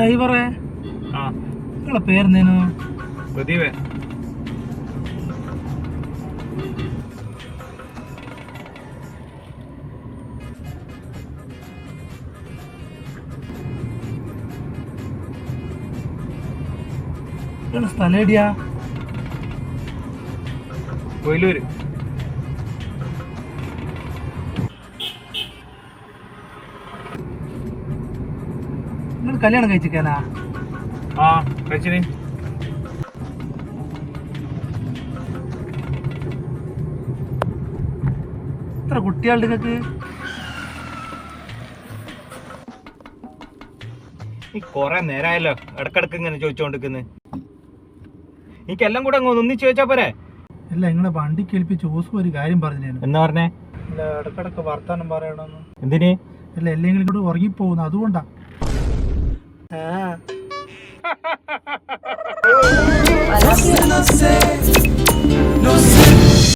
ഡ്രൈവറെ? നിങ്ങളെ പേരെന്തേനു? പ്രദീപേ. സ്ഥലം എടിയാ കൊയിലൂര്. നിങ്ങൾ കല്യാണം കഴിച്ചിക്കാനാ ആ കഴിച്ചിന്. എത്ര കുട്ടികളുടെ നിങ്ങൾക്ക് ഈ കൊറേ നേരമായല്ലോ ഇടക്കിടക്ക് ഇങ്ങനെ ചോദിച്ചോണ്ടിരിക്കുന്നത് എനിക്കെല്ലാം കൂടെ അങ്ങ് ഒന്നിച്ച് ചോദിച്ചാ പോരെ? അല്ല നിങ്ങളെ വണ്ടി കേൾപ്പിച്ച് ഓസും ഒരു കാര്യം പറഞ്ഞു എന്നാ പറഞ്ഞേ? ഇടക്കിടക്ക് വർത്താനം പറയണമെന്ന് എന്തിന്? അല്ല എല്ലെങ്കിലും കൂടെ ഉറങ്ങിപ്പോകുന്നു അതുകൊണ്ടാ. 嗯。